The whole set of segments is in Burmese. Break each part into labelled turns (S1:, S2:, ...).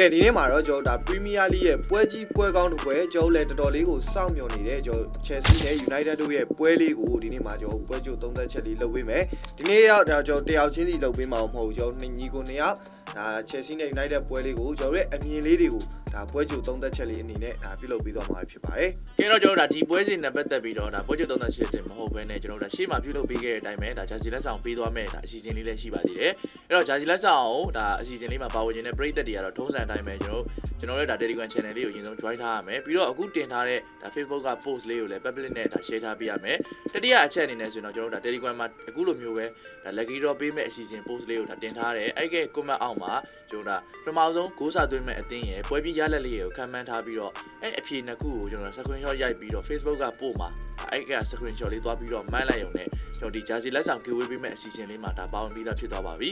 S1: ကဲဒီနေ့မှာတော့ကျွန်တော်တို့ဒါ Premier League ရဲ့ပွဲကြီးပွဲကောင်းတစ်ပွဲကျွန်တော်တို့လည်းတော်တော်လေးကိုစောင့်မျှော်နေတဲ့ကျွန်တော် Chelsea နဲ့ United တို့ရဲ့ပွဲလေးကိုဒီနေ့မှာကျွန်တော်ပွဲကြိုသုံးသက်ချက်လေးလုပ်ပေးမယ်ဒီနေ့တော့ဒါကျွန်တော်တယောက်ချင်းစီလုပ်ပေးမှာမဟုတ်ဘူးကျွန်တော်နှစ်ညီကိုနှစ်ယောက်ဒါ Chelsea နဲ့ United ပွဲလေးကိုကျွန်တော်တို့ရဲ့အမြင်လေးတွေကို ဒါပွဲကြိုသုံးသက်ချက်လေးအနေနဲ့ဒါပြုလုပ်ပေးသွားမှာဖြစ်ပါတယ်
S2: ကဲတော့ကျွန်တော်တို့ဒါဒီပွဲစဉ်နဲ့ပတ်သက်ပြီးတော့ဒါပွဲချုပ်38တင်မဟုတ်ဘဲနဲ့ကျွန်တော်တို့ဒါရှေ့မှာပြုလုပ်ပေးခဲ့တဲ့အတိုင်းပဲဒါဂျာစီလက်ဆောင်ပေးသွားမယ်ဒါအစီအစဉ်လေးလည်းရှိပါသေးတယ်အဲ့တော့ဂျာစီလက်ဆောင်ကိုဒါအစီအစဉ်လေးမှာပါဝင်ခြင်းနဲ့ပရိသတ်တွေကတော့ထုံးစံအတိုင်းပဲကျွန်တော်တို့ကျွန်တော်တို့ဒါ Telegram channel လေးကိုအရင်ဆုံး join ထားရမယ်ပြီးတော့အခုတင်ထားတဲ့ဒါ Facebook က post လေးကိုလည်း public နဲ့ဒါ share ထားပေးရမယ်တတိယအချက်အနေနဲ့ဆိုရင်တော့ကျွန်တော်တို့ဒါ Telegram မှာအခုလိုမျိုးပဲဒါ lucky draw ပေးမဲ့အစီအစဉ် post လေးကိုဒါတင်ထားတယ်အဲ့ကဲ comment အောက်မှာကျွန်တော်ဒါပထမဆုံးဂိုးစာသွင်းမဲ့အသင်းရယ်ပွဲပြီးရလက်လေးရယ်ကိုခံမှန်းထားပြီးတော့အဲ့အဖြေနှစ်ခုကိုကျွန်တော် screenshot ရိုက်ပြီးတော့ Facebook ကပို့မှာအဲ့က screenshot လေးသွားပြီးတော့မှန်းလိုက်ရုံနဲ့ကျွန်တော်ဒီ jersey လက်ဆောင် giveaway ပေးမဲ့အစီအစဉ်လေးမှာဒါပါဝင်ပြီးသားဖြစ်သွားပါပြီ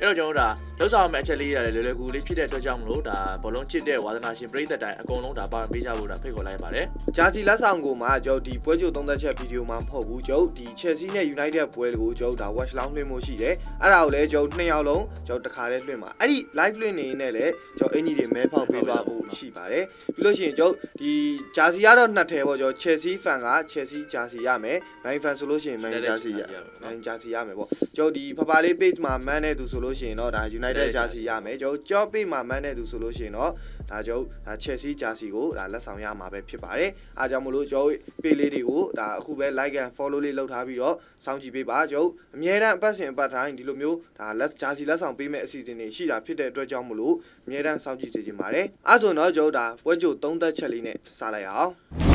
S2: အဲ့တော့ကျွန်တော်တို့ဒါလောက်ဆောင်မဲ့အချက်လေးရတယ်လွယ်လွယ်ကူလေးဖြစ်တဲ့အတွက်ကြောင့်မလို့ဒါဘောလုံးချစ်တဲ့ဝါသနာရှင်ပရိသတ်တိုင်းအကုန်လုံးဒါပါဝင်ပေးကြဖို့ဒါဖိတ်ခေါ်လိုက်ပါတယ်
S1: ဂျာစီလက်ဆောင်ကိုမှကျွန်တော်ဒီပွဲကြိုသုံးသက်ချက်ဗီဒီယိုမှာမဟုတ်ဘူးကျွန်တော်ဒီ Chelsea နဲ့ United ပွဲကိုကျွန်တော်ဒါ watch long လွှင့်မှုရှိတယ်အဲ့ဒါကိုလည်းကျွန်တော်နှစ်ယောက်လုံးကျွန်တော်တစ်ခါတည်းလွှင့်ပါအဲ့ဒီ live လွှင့်နေနေလည်းကျွန်တော်အင်ကြီးတွေမဲဖောက်ပေးသွားဖို့ရှိပါတယ်ပြီးလို့ရှိရင်ကျွန်တော်ဒီဂျာစီကတော့နှစ်ထည်ပေါ့ကျွန်တော် Chelsea fan က Chelsea ဂျာစီရမယ် Man fan ဆိုလို့ရှိရင် Man ဂျာစီရ Man ဂျာစီရမယ်ပေါ့ကျွန်တော်ဒီဖဖလေး page မှာ man တဲ့သူဆိုလို့ရှိရင်တော့ဒါ United ဂျာစီရမယ်ကျွန်တော်ကြော page မှာ man တဲ့သူဆိုလို့ရှိရင်တော့ဒါကျွန်တော်ဒါ Chelsea ဂျာစီကိုဒါလက်ဆောင်ရမှာပဲဖြစ်ပါတယ်အားကြောင့်မလို့ကျွန်တော် page လေးတွေကိုဒါအခုပဲ like and follow လေးလုပ်ထားပြီးတော့စောင့်ကြည့်ပေးပါကျွန်တော်အမြဲတမ်းအပတ်စဉ်အပတ်တိုင်းဒီလိုမျိုးဒါလက်ဂျာစီလက်ဆောင်ပေးမဲ့အစီအစဉ်တွေရှိတာဖြစ်တဲ့အတွက်ကြောင့်မလို့အမြဲတမ်းစောင့်ကြည့်စေချင်ပါတယ်အားဆိုတော့ကျွန်တော်ဒါပွဲကြိုသုံးသက်ချက်လေးနဲ့စလိုက်အောင်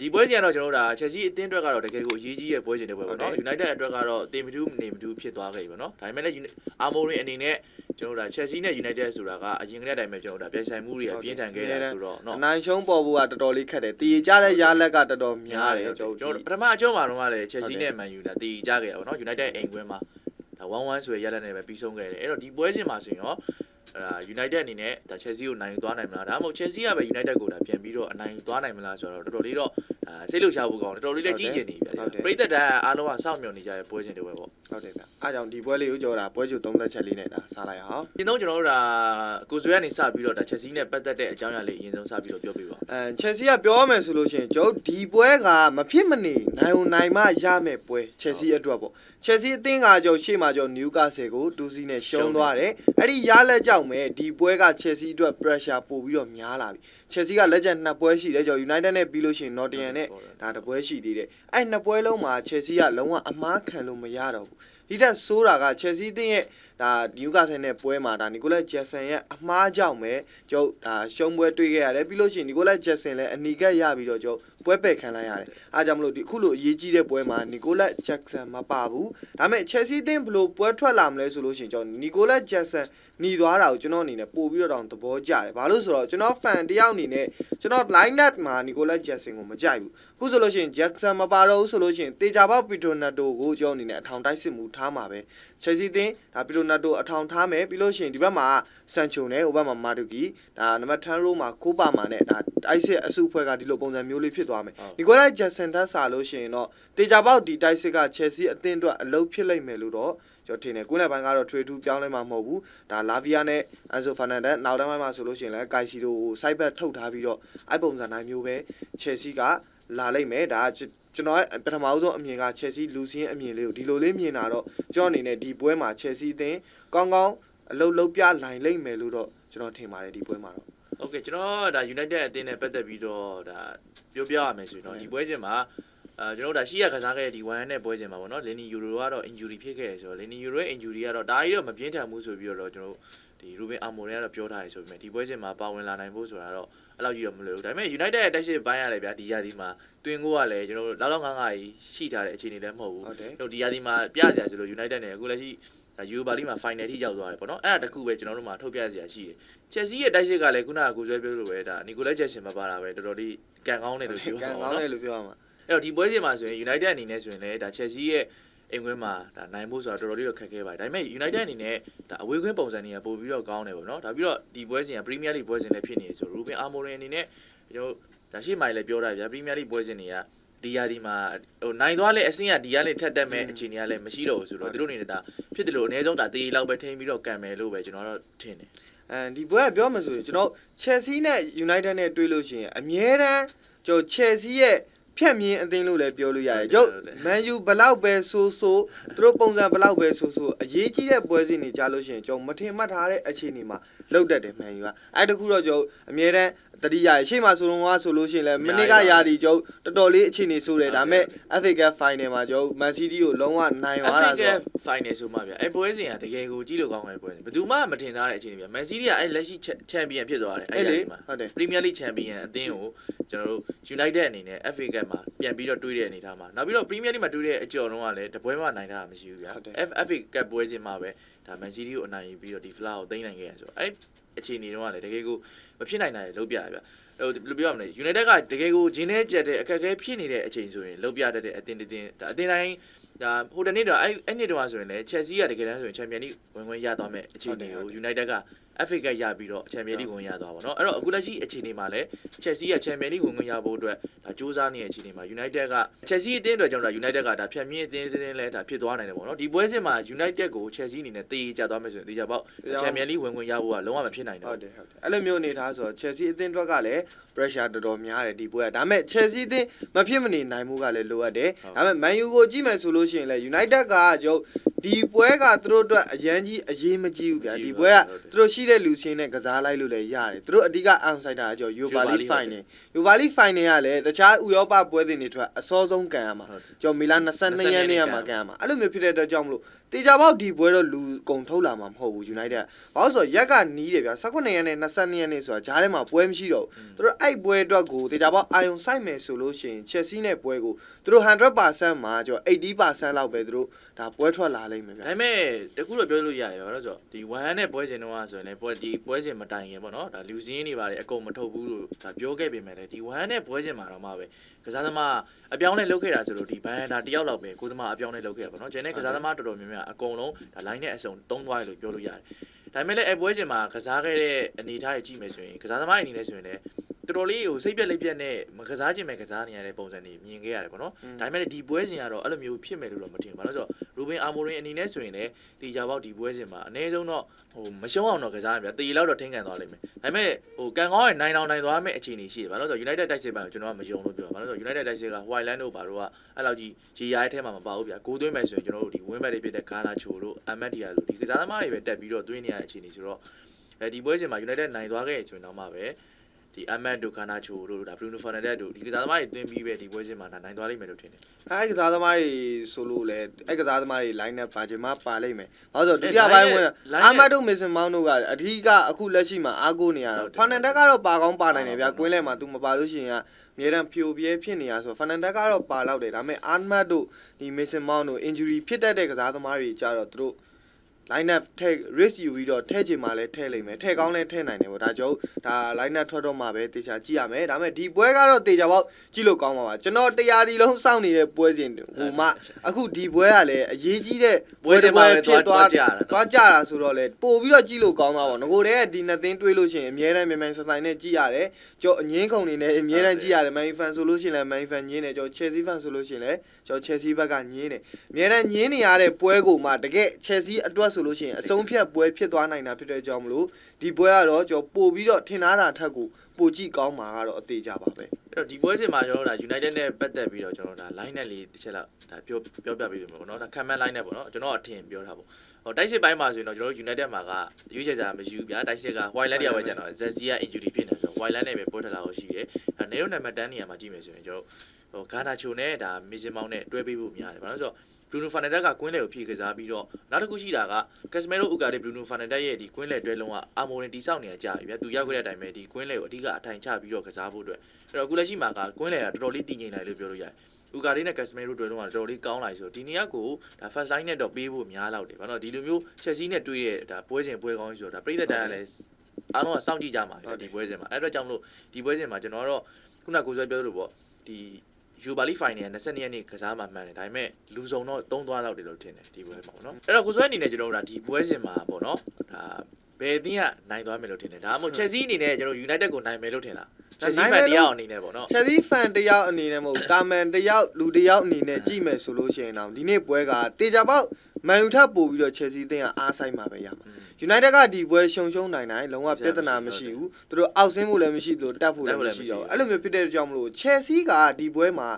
S2: ဒီပွဲစဉ်ကတော့ကျွန်တော်တို့ဒါ Chelsea အသင်းအတွက်ကတော့တကယ်ကိုအရေးကြီးတဲ့ပွဲစဉ်တွေပဲပေါ့နော်
S1: ဟုတ်တယ်
S2: United အတွက်ကတော့တင်မတူးနေမတူးဖြစ်သွားခဲ့ပြီပေါ့နော်ဒါပေမဲ့လည်း Uni- Amorim အနေနဲ့ကျွန်တော်တို့ဒါ Chelsea နဲ့ United ဆိုတာကအရင်ကတည်းကအတိုင်းပဲကျွန်တော်တို့ဒါပြိုင်ဆိုင်မှုတွေကပြင်းထန်ခဲ့တာဆိုတော့
S1: အ
S2: နော်
S1: နိုင်ရှုံးပေါ်ဖို့ကတော်တော်လေးခက်တယ်တည်ကြတဲ့ရလက်ကတော်တော်များတယ်ကျွန်
S2: ကျွန်
S1: တော်
S2: တော်ပထမအကျောင်းမှာတော့ကလည်း Chelsea
S1: ဟုတ်တယ်
S2: နဲ့ Man U ဒါတည်ကြခဲ့ရပါတော့ United အိမ်ကွင်းမှာဒါ1-1ဆိုရရလက်နဲ့ပဲပြီးဆုံးခဲ့တယ်အဲ့တော့ဒီပွဲစဉ်မှာဆိုရင်ရော အဲ United အနေနဲ့ဒါ Chelsea ကိုနိုင်ယူသွားနိုင်မလားဒါမှမဟုတ် Chelsea ကပဲ United ကိုဒါပြန်ပြီးတော့အနိုင်ယူသွားနိုင်မလားဆိုတော့တော်တော်လေးတော့ဒါစိတ်လှုပ်ရှားဖို့ကောင်းတယ်တော်တော်လေးလည်းကြီးကျင်နေပြီဗျာပရိသတ်တန်းအားလုံးကစောင့်မျှော်နေကြတဲ့ပွဲစဉ်တွေပဲပေါ့
S1: ဟုတ်တယ်ဗျအားကြောင့်ဒီပွဲလေးကိုကျွန်တော်ဒါပွဲကြိုသုံးသက်ချက်လေးနဲ့ဒါစားလိုက်အောင်
S2: ဒီတော့ကျွန်တော်တို့ဒါကိုဇွဲကနေစပြီးတော့ဒါ Chelsea နဲ့ပတ်သက်တဲ့အကြောင်းအရာလေးအရင်ဆုံးစပြီးတော့ပြောပြပါ
S1: အဲ Chelsea ကပြောရမယ်ဆိုလို့ရှိရင်ကျွန်တော်ဒီပွဲကမဖြစ်မနေနိုင်ဝင်နိုင်မှရမယ်ပွဲ Chelsea အတွက်ပေါ့ Chelsea အသင်းကကျွန်တော်ရှေ့မှာကျွန်တော် Newcastle ကို2-0နဲ့ရှုံးသွားတယ်အဲ့ဒီရလက်ကြောင့်ပဲဒီပွဲက Chelsea အတွက် pressure ပို့ပြီးတော့များလာပြီ Chelsea ကလက်ချက်နှစ်ပွဲရှိတယ်ကျွန်တော် United နဲ့ပြီးလို့ရှိရင် Nottingham နဲ့ဒါတပွဲရှိသေးတယ်အဲ့နှစ်ပွဲလုံးမှာ Chelsea ကလုံးဝအမားခံလို့မရတော့ဘူးဒီတက်ဆိုးတာက Chelsea တင်းရဲ့ဒါနျူကာဆယ်နဲ့ပွဲမှာဒါနီကိုလက်ဂျက်ဆန်ရဲ့အမားကြောင့်ပဲကျုပ်ဒါရှုံးပွဲတွေ့ခဲ့ရတယ်ပြီးလို့ရှိရင်နီကိုလက်ဂျက်ဆန်လည်းအနီကက်ရပြီးတော့ကျုပ်ပွဲပယ်ခံလိုက်ရတယ်အားကြောင့်မလို့ဒီအခုလိုအရေးကြီးတဲ့ပွဲမှာနီကိုလက်ဂျက်ဆန်မပါဘူးဒါပေမဲ့ Chelsea တင်းဘလို့ပွဲထွက်လာမလဲဆိုလို့ရှိရင်ကျွန်တော်နီကိုလက်ဂျက်ဆန်หนีသွားတာကိုကျွန်တော်အနေနဲ့ပို့ပြီးတော့တောင်သဘောကျတယ်ဘာလို့ဆိုတော့ကျွန်တော် fan တယောက်အနေနဲ့ကျွန်တော် line up မှာနီကိုလက်ဂျက်ဆန်ကိုမကြိုက်ဘူးအခုဆိုလို့ရှိရင် Jackson မပါတော့ဘူးဆိုလို့ရှိရင်တေချာပေါက်ပီတိုနတ်တိုကိုကျွန်တော်အနေနဲ့အထောင်တိုက်စစ်မှုထားမှာပဲ Chelsea တင်းဒါပီတိုနတ်တိုအထောင်ထားမယ်ပြီးလို့ရှိရင်ဒီဘက်မှာဆန်ချုံနဲ့ဟိုဘက်မှာမာဒူကီဒါနံပါတ်10 row မှာကိုပါမာနဲ့ဒါတိုက်စစ်အစုဖွဲ့ကဒီလိုပုံစံမျိုးလေးဖြစ်သွားမယ်ဒီကိုလိုက် Jackson တက်စာလို့ရှိရင်တော့တေချာပေါက်ဒီတိုက်စစ်က Chelsea အသင်းအတွက်အလုပ်ဖြစ်လိမ့်မယ်လို့တော့ကျွန်တော်ထင်တယ်ကိုယ်နဲ့ပိုင်းကတော့ trade to ပြောင်းလဲမှာမဟုတ်ဘူးဒါလာဗီယာနဲ့ Enzo Fernandez နောက်တိုင်းမှာဆိုလို့ရှိရင်လည်း Kaisiro ကို side back ထုတ်ထားပြီးတော့အဲ့ပုံစံတိုင်းမျိုးပဲ Chelsea ကလာလိုက်မယ်ဒါ ကကျွန်တော်ပထမဆုံးအမြင်က Chelsea လူစင်းအမြင်လေးကိုဒီလိုလေးမြင်တာတော့ကျွန်တော်အနေနဲ့ဒီပွဲမှာ Chelsea အသင်းကောင်းကောင်းအလုပ်လုပ်ပြနိုင်လိမ့်မယ်လို့တော့ကျွန်တော်ထင်ပါတယ်ဒီပွဲမှာတော့
S2: โอเคကျွန်တော်ဒါ United အသင်းနဲ့ပတ်သက်ပြီးတော့ဒါပြောပြရမယ်ဆိုရင်တော့ဒီပွဲစဉ်မှာအဲကျွန်တော်တို့ဒါရှိရခစားခဲ့တဲ့ဒီ1နဲ့ပွဲစဉ်မှာပေါ့နော် Lenny Euro ကတော့ injury ဖြစ်ခဲ့တယ်ဆိုတော့ Lenny Euro ရဲ့ injury ကတော့ဒါကြီးတော့မပြင်းထန်ဘူးဆိုပြီးတော့ကျွန်တော်တို့ ဒီ Ruben Amorim ကတော့ပြောထားတယ်ဆိုပေမဲ့ဒီပွဲစဉ်မှာပါဝင်လာနိုင်ဖို့ဆိုတာတော့အဲ့လောက်ကြီးတော့မလွယ်ဘူးဒါပေမဲ့ United ရဲ့တက်ရှိပိုင်းရတယ်ဗျာဒီရာသီမှာတွင်ကိုကလည်းကျွန်တော်တို့လောက်လောက်ငန်းငါကြီးရှိထားတဲ့အခြေအနေလည်းမဟုတ်ဘူး
S1: ဟုတ်တယ်
S2: ကျွန်တော်ဒီရာသီမှာပြစရာဆိုလို့ United နဲ့အခုလက်ရှိဒါ Europa League မှာ final ထိရောက်သွားတယ်ပေါ့နော်အဲ့ဒါတခုပဲကျွန်တော်တို့မှာထုတ်ပြစရာရှိတယ် Chelsea ရဲ့တိုက်စစ်ကလည်းခုနကကိုကျွဲပြောလို့ပဲဒါ Nicolas Jackson မပါတာပဲတော်တော်လေးကန်ကောင်းတယ်လို့ပြော
S1: ကံ
S2: တာ
S1: ကော
S2: ပေါ့
S1: င်းတယ်
S2: နော်
S1: လို့ပြောရမှာ
S2: အဲ့တော့ဒီပွဲစဉ်မှာဆိုရင် United အနေနဲ့ဆိုရင်လည်းဒါ Chelsea ရဲ့ အိမ်ခွင်းမှာဒါနိုင်ဖို့ဆိုတာတော်တော်လေးတော့ခက်ခဲပါတယ်ဒါပေမဲ့ United အနေနဲ့ဒါအဝေးခွင်းပုံစံတွေကပို့ပြီးတော့ကောင်းတယ်ပေါ့နော်ဒါပြီးတော့ဒီပွဲစဉ်က Premier League ပွဲစဉ်လည်းဖြစ်နေဆို Ruben Amorim အနေနဲ့ကျွန်တော်ဒါရှိမှလည်းပြောတာဗျာ Premier League ပွဲစဉ်တွေကဒီယာဒီမှာဟိုနိုင်သွားလဲအစင်းကဒီကလည်းထက်တက်မဲ့အခြေအနေကလည်းမရှိတော့ဘူးဆိုတော့သူတို့အနေနဲ့ဒါဖြစ်တယ်လို့အနည်းဆုံးဒါတေးလောက်ပဲထိန်းပြီးတော့ကံမယ်လို့ပဲကျွန်တော်တော့ထင်တယ်
S1: အဲဒီပွဲကပြောမှဆိုရင်ကျွန်တော် Chelsea နဲ့ United နဲ့တွေ့လို့ရှိရင်အမြဲတမ်းကျွန်တော် Chelsea ရဲ့ ဖြတ်မြင်အသင်းလို့လည်းပြောလို့ရတယ်ကျုပ် Man U ဘလောက်ပဲဆိုးဆိုးသူတို့ပုံစံဘလောက်ပဲဆိုးဆိုးအရေးကြီးတဲ့ပွဲစဉ်တွေကြားလို့ရှိရင်ကျွန်တော်မထင်မှတ်ထားတဲ့အခြေအနေမှာလောက်တတ်တယ် Man U ကအဲ့တခုတော့ကျွန်တော်အမြဲတမ်း တတိယရရှေ့မှာဆိုလုံးကဆိုလို့ရှိရင်လည်းမနစ်ကရာဒီကျွန်တော်တော်တော်လေးအခြေအနေဆိုးတယ်ဒါပေမဲ့ FA Cup Final မှာကျွန်တော် Man City ကိုလုံးဝနိုင်သွားတာဆို
S2: Africa Final ဆိုမှဗျအဲ့ပွဲစဉ်ကတကယ်ကိုကြည့်လို့ကောင်းတဲ့ပွဲစဉ်ဘယ်သူမှမထင်ထားတဲ့အခြေအနေဗျ Man City ကအဲ့လက်ရှိ Champion ဖြစ်သွားတယ်
S1: အဲ့
S2: အဲ့
S1: လေ
S2: ဒီမှာ
S1: ဟုတ်တယ်
S2: Premier League Champion အသင်းကိုကျွန်တော်တို့ United အနေနဲ့ FA Cup မှာပြန်ပြီးတော့တွေးတဲ့အနေထားမှာနောက်ပြီးတော့ Premier League မှာတွေးတဲ့အကြော်တော့ကလည်းတပွဲမှနိုင်တာမရှိဘူးဗျာ
S1: ဟုတ်တယ်
S2: FA Cup ပွဲစဉ်မှာပဲဒါ Man City ကိုအနိုင်ယူပြီးတော့ဒီ Flower ကိုသိမ်းနိုင်ခဲ့ရဆိုတော့အဲ့ အခြေအနေတော့ကလည်းတကယ်ကိုမဖြစ်နိုင်တာလေလုံးပြရဗျဟိုဘယ်လိုပြောရမလဲ United ကတကယ်ကိုဂျင်းနေကြက်တဲ့အခက်အခဲဖြစ်နေတဲ့အချိန်ဆိုရင်လုံးပြတတ်တဲ့အတင်းတင်းဒါအတင်းတိုင်းဒါဟိုတနေ့တော့အဲ့အဲ့နေ့တော့ဆိုရင်လည်း Chelsea ကတကယ်တမ်းဆိုရင် Champions League ဝင်ဝင်ရသွားမဲ့အခြေအနေကို United က FA ကရပြီးတော့ Champions League ဝင်ရသွားပါတော့အဲ့တော့အခုလက်ရှိအခြေအနေမှာလည်း Chelsea က Champions League ဝင်ဝင်ရဖို့အတွက်ဒါစူးစမ်းနေတဲ့အခြေအနေမှာ United က Chelsea အသင်းအတွက်ကြောင့်ဒါ United ကဒါဖြတ်မြင့်အသင်းအသင်းလဲဒါဖြစ်သွားနိုင်တယ်ပေါ့နော်ဒီပွဲစဉ်မှာ United ကို Chelsea အနေနဲ့တေးကြသွားမယ်ဆိုရင်တေးကြပေါ့ Champions League ဝင်ဝင်ရဖို့ကလုံးဝမဖြစ်နိုင်
S1: ဟု
S2: တော့
S1: တ်တယ်ဟုတ်တယ်အဲ့လိုမျိုးအနေထားဆိုတော့ Chelsea အသင်းအတွက်ကလည်း pressure တော်တော်များတယ်ဒီပွဲကဒါပေမဲ့ Chelsea အသင်းမဖြစ်မနေနိုင်မှုကလည်းလိုအပ်တယ်ဒါပေမဲ့ Man U ကိုကြည့်မယ်ဆိုလို့ရှိရင်လည်း United ကကျွန် ဒီပွဲကသူတို့အတွက်အရန်ကြီးအရေးမကြီးဘူးဗျာဒီပွဲကသူတို့ရှိတဲ့လူချင်းနဲ့ကစားလိုက်လို့လည်းရတယ်သူတို့အဓိက outsider ကကျွန် Europa League final Europa League final ကလည်းတခြားဥရောပပွဲစဉ်တွေထွက်အစောဆုံးကန်ရမှာ
S2: ဟုတ်တယ်
S1: ကျွန်တော်မီလာ22ရက်နေ့မှာကန်ရမှာအဲ့လိုမျိုးဖြစ်တဲ့အတွက်ကြောင့်မလို့တေချာပေါက်ဒီပွဲတော့လူကုံထုတ်လာမှာမဟုတ်ဘူး United ကဘာလို့ဆိုတော့ရက်ကနီးတယ်ဗျာ18ရက်နဲ့22ရက်နေ့ဆိုတာဂျားထဲမှာပွဲမရှိတော့ဘူးသူတို့အဲ့ပွဲအတွက်ကိုတေချာပေါက်အာယုံစိုက်မယ်ဆိုလို့ရှိရင် Chelsea နဲ့ပွဲကိုသူတို့100%မှာကျွန်တော်80%လောက်ပဲသူတို့ဒါပွဲထွက်လာလိမ့်မယ်ဗျာ
S2: ဒါပေမဲ့တခုတော့ပြောလို့ရတယ်ဗျာဘာလို့ဆိုတော့ဒီဝမ်နဲ့ပွဲစဉ်တော့ဆိုရင်လည်းပွဲဒီပွဲစဉ်မတိုင်ခင်ပေါ့နော်ဒါလူစင်းတွေပါတယ်အကုန်မထုတ်ဘူးလို့ဒါပြောခဲ့ပေမဲ့လည်းဒီဝမ်နဲ့ပွဲစဉ်မှာတော့မှပဲကစားသမားအပြောင်းလဲလုပ်ခဲ့တာဆိုလို့ဒီဘန်ဒါတယောက်လောက်ပဲကိုသမားအပြောင်းလဲလုပ်ခဲ့ပါတော့ကျန်တဲ့ကစားသမားတော်တော်များများအကုန်လုံးဒါ line နဲ့အစုံတုံးသွားတယ်လို့ပြောလို့ရတယ်ဒါပေမဲ့လည်းအပွဲစဉ်မှာကစားခဲ့တဲ့အနေအထားကြီးကြည့်မယ်ဆိုရင်ကစားသမားအနေနဲ့ဆိုရင်လည်း တော်တော်လေးဟိုစိတ်ပြက်လက်ပြက်နဲ့မကစားခြင်းပဲကစားနေရတဲ့ပုံစံတွေမြင်ခဲ့ရတယ်ပေါ့နော်ဒါပေမဲ့ဒီပွဲစဉ်ကတော့အဲ့လိုမျိုးဖြစ်မယ်လို့တော့မထင်ဘူး။ဘာလို့လဲဆိုတော့ရူဘင်အာမိုရင်အနေနဲ့ဆိုရင်လည်းဒီကြပေါက်ဒီပွဲစဉ်မှာအနည်းဆုံးတော့ဟိုမရှုံးအောင်တော့ကစားရမှာ။တေလောက်တော့ထင်းကန်သွားလိမ့်မယ်။ဒါပေမဲ့ဟိုကန်ကောင်းရဲ့နိုင်အောင်နိုင်သွားမယ့်အခြေအနေရှိတယ်။ဘာလို့လဲဆိုတော့ United တိုက်စစ်ပိုင်းကိုကျွန်တော်ကမယုံလို့ပြောတာ။ဘာလို့လဲဆိုတော့ United တိုက်စစ်က Whiteland တို့ဘာတို့ကအဲ့လောက်ကြီးရေရိုင်းထဲမှာမပါဘူးဗျာ။ကိုသွင်းမယ်ဆိုရင်ကျွန်တော်တို့ဒီ win back တွေဖြစ်တဲ့ Gala Cho တို့ Amadia တို့ဒီကစားသမားတွေပဲတက်ပြီးတော့သွင်းနေရတဲ့အခြေအနေဆိုတော့အဲဒီပွဲစဉ်မှာ United နိုင်သွားခဲ့ရင်တော့မှပဲ ဒီ Amad တို့ Gala Cho တို့ဒါ Bruno Fernandes တို့ဒီကစားသမားတွေသွင်းပြီးပဲဒီပွဲစဉ်မှာနိုင်သွားလိမ့်မယ်လို့ထင်တယ်
S1: အဲ့ကစားသမားတွေဆိုလို့လေအဲ့ကစားသမားတွေ line up ပါချင်မှပါလိမ့်မယ်။ဘာလို့ဆိုတော့ဒုတိယပိုင်းဝင်အာမတ်တို့မစ်ဆန်မောင်းတို့ကအဓိကအခုလက်ရှိမှာအားကိုးနေရတော့ဖာနန်တက်ကတော့ပါကောင်းပါနိုင်တယ်ဗျာကွင်းလဲမှာ तू မပါလို့ရှိရင်ကအမြဲတမ်းဖြိုပြဲဖြစ်နေရဆိုဖာနန်တက်ကတော့ပါတော့တယ်ဒါပေမဲ့အာမတ်တို့ဒီမစ်ဆန်မောင်းတို့ injury ဖြစ်တတ်တဲ့ကစားသမားတွေကြတော့သူတို့ line up ထဲ risk ယူပြီးတော့ထဲချင်မှလည်းထဲလိမ့်မယ်ထဲကောင်းလည်းထဲနိုင်တယ်ပေါ့ဒါကြောင့်ဒါ line up ထွက်တော့မှပဲတေချာကြည့်ရမယ်ဒါပေမဲ့ဒီပွဲကတော့တေချာပေါက်ကြည့်လို့ကောင်းပါပါကျွန်တော်တရားဒီလုံးစောင့်နေတဲ့ပွဲစဉ်ဟိုမှအခုဒီပွဲကလည်းအရေးကြီးတဲ့
S2: ပွဲစဉ်မှာပဲသွားသွားကြတာနော်
S1: သွားကြတာဆိုတော့လေပို့ပြီးတော့ကြည့်လို့ကောင်းပါပါငကိုတည်းကဒီနှစ်သင်းတွေးလို့ရှိရင်အများတန်းမြန်မြန်ဆိုင်ဆိုင်နဲ့ကြည့်ရတယ်ကြောအငင်းခုန်နေနဲ့အများတန်းကြည့်ရတယ် Man U fan ဆိုလို့ရှိရင်လည်း Man U fan ညင်းတယ်ကြော Chelsea fan ဆိုလို့ရှိရင်လည်းကြော Chelsea ဘက်ကညင်းတယ်အများတန်းညင်းနေရတဲ့ပွဲကိုမှတကယ် Chelsea အတွက်ဆိုလို့ရှိရင်အဆုံးဖြတ်ပွဲဖြစ်သွားနိုင်တာဖြစ်တဲ့ကြောင့်မလို့ဒီပွဲကတော့ကြောပို့ပြီးတော့ထင်သားတာထက်ကိုပိုကြည့်ကောင်းမှာကတော့အသေးကြပါပဲ
S2: အဲ့တော့ဒီပွဲစဉ်မှာကျွန်တော်တို့ဒါ United နဲ့ပတ်သက်ပြီးတော့ကျွန်တော်တို့ဒါ line နဲ့လေးတစ်ချက်လောက်ဒါပြောပြောပြပေးလို့ပေါ့နော်ဒါခံမှန်း line နဲ့ပေါ့နော်ကျွန်တော်အထင်ပြောထားပေါ့ဟိုတိုက်စစ်ပိုင်းမှာဆိုရင်တော့ကျွန်တော်တို့ United မှာကရွေးချယ်ကြမရှိဘူးဗျာတိုက်စစ်က Whiteland တရားပဲကျန်တော့ Zazia injury ဖြစ်နေဆိုတော့ Whiteland နဲ့ပဲပွဲထလာလို့ရှိတယ်အဲနေတော့နံပါတ်10နေရာမှာကြည့်မယ်ဆိုရင်ကျွန်တော်ဟို Garnacho နဲ့ဒါ Mason Mount နဲ့တွဲပေးဖို့များတယ်ဘာလို့လဲဆိုတော့ Bruno Fernandes ကကွင်းလေကိုဖြည့်ကစားပြီးတော့နောက်တစ်ခုရှိတာက Casemiro Ugarte Bruno Fernandes ရဲ့ဒီကွင်းလေတွဲလုံးက Amorin တိဆောက်နေကြပြီဗျာသူရောက်ခဲ့တဲ့အတိုင်းပဲဒီကွင်းလေကိုအဓိကအထိုင်ချပြီးတော့ကစားဖို့အတွက်အဲ့တော့အခုလက်ရှိမှာကကွင်းလေကတော်တော်လေးတည်ငြိမ်လာလို့ပြောလို့ရတယ်။ Ugarte နဲ့ Casemiro တွဲလုံးကတော်တော်လေးကောင်းလာပြီဆိုတော့ဒီနေ့ကကိုဒါ first line နဲ့တော့ပေးဖို့များလောက်တယ်ဘာလို့ဒီလိုမျိုး Chelsea နဲ့တွေ့တဲ့ဒါပွဲစဉ်ပွဲကောင်းကြီးဆိုတော့ဒါပြည်သက်တိုင်းကလည်းအားလုံးကစောင့်ကြည့်ကြမှာဒီပွဲစဉ်မှာအဲ့တော့ကြောင့်မလို့ဒီပွဲစဉ်မှာကျွန်တော်ကတော့ခုနကကိုဆွဲပြောလို့ပေါ့ဒီ ယူဘာလီဖိုင်နယ်22ရက်နေ့ကစားမှမှန်တယ်ဒါပေမဲ့လူစုံတော့သုံးသွားလောက်တယ်လို့ထင်တယ်ဒီပွဲမှာပေါ့နော်အဲ့တော့ကိုစွဲအနေနဲ့ကျွန်တော်တို့ဒါဒီပွဲစဉ်မှာပေါ့နော်ဒါ ဘယ်အသင်းကနိုင်သွားမယ်လို့ထင်တယ်ဒါမှမဟုတ် Chelsea အနေနဲ့ကျွန်တော် United ကိုနိုင်မယ်လို့ထင်လားချက်စီဖန်တရားအနေနဲ့ပေါ့နော်
S1: ချက်စီဖန်တယောက်အနေနဲ့မဟုတ်ဘူးတာမန်တယောက်လူတယောက်အနေနဲ့ကြည့်မယ်ဆိုလို့ရှိရင်တော့ဒီနေ့ပွဲကတေချာပေါက်မန်ယူထပ်ပို့ပြီးတော့ချက်စီအသင်းကအားဆိုင်မှာပဲရမှာ United ကဒီပွဲရှုံရှုံနိုင်နိုင်လုံးဝပြဿနာမရှိဘူးသူတို့အောက်ဆင်းဖို့လည်းမရှိသူတို့တက်ဖို့လည်းမရှိတော့ဘူးအဲ့လိုမျိုးဖြစ်တဲ့ကြောင့်မလို့ Chelsea ကဒီပွဲမှာ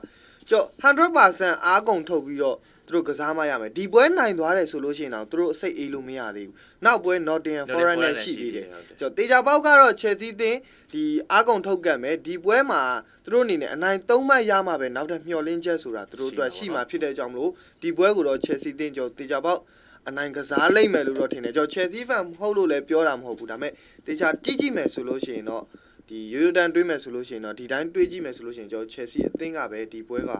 S1: ကြော့100%အားကုန်ထုတ်ပြီးတော့ သူတို့ကစားမရမယ်ဒီပွဲနိုင်သွားတယ်ဆိုလို့ရှိရင်တော့သူတို့အစိတ်အေးလို့မရသေးဘူးနောက်ပွဲ Nottingham Forest နဲ့ရှိသေးတယ်ကျွန်တော်တေချာပေါက်ကတော့ Chelsea တင်ဒီအားကုန်ထုတ်ကတ်မယ်ဒီပွဲမှာသူတို့အနေနဲ့အနိုင်၃မှတ်ရမှာပဲနောက်ထပ်မျှော်လင့်ချက်ဆိုတာသူတို့အတွက်ရှိမှာဖြစ်တဲ့ကြောင့်မလို့ဒီပွဲကိုတော့ Chelsea တင်ကျွန်တော်တေချာပေါက်အနိုင်ကစားလိမ့်မယ်လို့တော့ထင်တယ်ကျွန်တော် Chelsea fan မဟုတ်လို့လည်းပြောတာမဟုတ်ဘူးဒါပေမဲ့တေချာတိကြည့်မယ်ဆိုလို့ရှိရင်တော့ဒီရိုးရိုးတန်တွေးမယ်ဆိုလို့ရှိရင်တော့ဒီတိုင်းတွေးကြည့်မယ်ဆိုလို့ရှိရင်ကျွန်တော် Chelsea အသင်းကပဲဒီပွဲက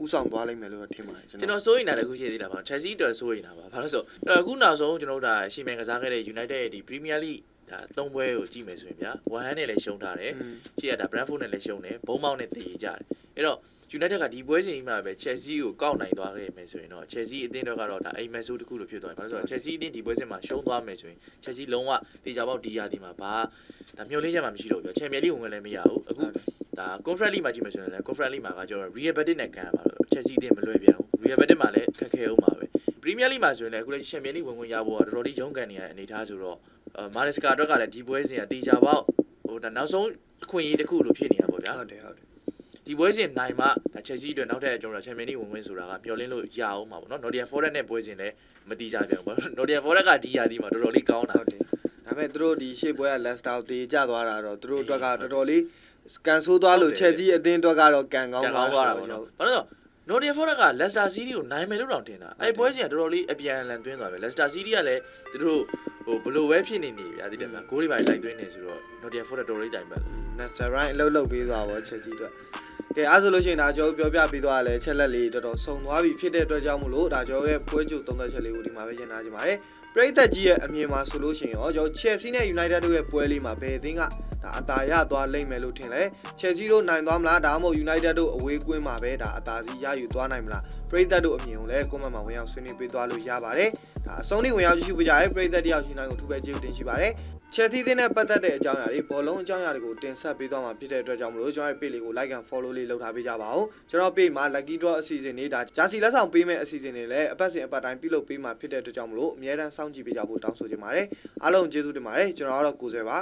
S1: ဥဆောင်သွားလိမ့်မယ်လို့တော့ထင်ပါတယ်ကျွန်
S2: ကျွန်
S1: တော်
S2: တော်စိုးရိမ်တာလည်းခုရှိသေးတာပါ Chelsea အတွက်စိုးရိမ်တာပါဘာလို့လဲဆိုတော့အခုနောက်ဆုံးကျွန်တော်တို့ဒါရှီမန်ကစားခဲ့တဲ့ United ရဲ့ဒီ Premier League ဒါ၃ပွဲကိုကြည့်မယ်ဆိုရင်ဗျာဝမ်ဟန်နဲ့လည်းရှုံးထားတယ်ရှေ့ကဒါ Brentford နဲ့လည်းရှုံးတယ်ဘုံမောက်နဲ့တည်ကြတယ်အဲ့တော့ United ကဒီပွဲစဉ်ကြီးမှာပဲ Chelsea ကိုကောက်နိုင်သွားခဲ့မယ်ဆိုရင်တော့ Chelsea အသင်းတော့ကတော့ဒါအိမ်မက်ဆိုးတစ်ခုလိုဖြစ်သွားတယ်ဘာလို့လဲဆိုတော့ Chelsea အသင်းဒီပွဲစဉ်မှာရှုံးသွားမယ်ဆိုရင် Chelsea လုံးဝတေချာပေါက်ဒီယာဒီမှာဘာဒါမျောလင်းချက်မှမရှိတော့ဘူးဗျာ Champions League ဝင်လည်းမရဘူးအခု ဒါ conference league မှာကြည့်မယ်ဆိုရင်လည်း conference league မှာကကျွန်တော် Real Betis နဲ့ကန်ရမှာပဲ Chelsea တင်မလွယ်ပြန်ဘူး Real Betis မှာလည်းခက်ခဲအောင်ပါပဲ Premier League မှာဆိုရင်လည်းအခုလည်း Champions League ဝင်ဝင်ရဖို့ကတော်တော်လေးရုန်းကန်နေရတဲ့အနေအထားဆိုတော့မာနစ်စကာအတွက်ကလည်းဒီပွဲစဉ်ကတေချာပေါက်ဟိုဒါနောက်ဆုံးအခွင့်အရေးတစ်ခုလိုဖြစ်နေတာပေါ့ဗျာ
S1: ဟုတ်တယ်ဟုတ်တယ်
S2: ဒီပွဲစဉ်နိုင်မှဒါ Chelsea အတွက်နောက်ထပ်ကျွန်တော်တို့ Champions League ဝင်ဝင်ဆိုတာကမျှော်လင့်လို့ရအောင်ပါပေါ့နော် Nottingham Forest နဲ့ပွဲစဉ်လည်းမတီးကြပြန်ဘူးပေါ့ Nottingham Forest ကဒီယာဒီမှာတော်တော်လေးကောင်းတာ
S1: ဟုတ်တယ်ဒါပေမဲ့သူတို့ဒီရှေ့ပွဲက Leicester ကိုတေးကြသွားတာတော့သူတို့အတွက်ကတော်တော်လေး ကန်ဆိုးသွားလို့ Chelsea အသင်းအတွက်ကတော့ကန်ကောင်း
S2: ကန်ကောင်းသွားတာပေါ့နော်ဘာလို့လဲဆိုတော့ Nottingham Forest က Leicester City ကိုနိုင်မယ်လို့တောင်ထင်တာအဲ့ပွဲစဉ်ကတော်တော်လေးအပြန်အလှန်သွင်းသွားပဲ Leicester City ကလည်းသူတို့ဟိုဘလို့ပဲဖြစ်နေနေဗျာသိတယ်မလားဂိုးတွေပါလိုက်သွင်းနေဆိုတော့ Nottingham Forest တော်တော်လေးတိုင်ပတ်
S1: Leicester Right အလုပ်လုပ်ပေးသွားပါ Chelsea အတွက်ကဲအားဆိုလို့ရှိရင်ဒါကျွန်တော်ပြောပြပေးသွားရလဲချက်လက်လေးတော်တော်စုံသွားပြီဖြစ်တဲ့အတွက်ကြောင့်မလို့ဒါကျွန်တော်ရဲ့ပွဲကြိုသုံးသက်ချက်လေးကိုဒီမှာပဲညင်နာကြပါတယ် ပရိသတ်ကြီးရဲ့အမြင်မှာဆိုလို့ရှိရင်ရောကျွန်တော် Chelsea နဲ့ United တို့ရဲ့ပွဲလေးမှာဘယ်အသင်းကဒါအသာရသွားလိမ့်မယ်လို့ထင်လဲ Chelsea တို့နိုင်သွားမလားဒါမှမဟုတ် United တို့အဝေးကွင်းမှာပဲဒါအသာစီရယူသွားနိုင်မလားပရိသတ်တို့အမြင်ကိုလည်း comment မှာဝင်ရောက်ဆွေးနွေးပေးသွားလို့ရပါတယ်ဒါအဆုံးထိဝင်ရောက်ကြည့်ရှုပေးကြရဲပရိသတ်တယောက်ရှင်တိုင်းကိုထူးပဲကျေးဇူးတင်ရှိပါတယ် ချက်သီးသင်းနဲ့ပတ်သက်တဲ့အကြောင်းအရာတွေဘောလုံးအကြောင်းအရာတွေကိုတင်ဆက်ပေးသွားမှာဖြစ်တဲ့အတွက်ကြောင့်မလို့ကျွန်တော်ရဲ့ page လေးကို like and follow လေးလုပ်ထားပေးကြပါဦးကျွန်တော် page မှာ lucky draw အစီအစဉ်တွေဒါဂျာစီလက်ဆောင်ပေးမဲ့အစီအစဉ်တွေလည်းအပတ်စဉ်အပတ်တိုင်းပြုလုပ်ပေးမှာဖြစ်တဲ့အတွက်ကြောင့်မလို့အများတန်းစောင့်ကြည့်ပေးကြဖို့တောင်းဆိုချင်ပါတယ်အားလုံးကျေးဇူးတင်ပါတယ်ကျွန်တော်ကတော့ကိုယ်ဆွဲပါ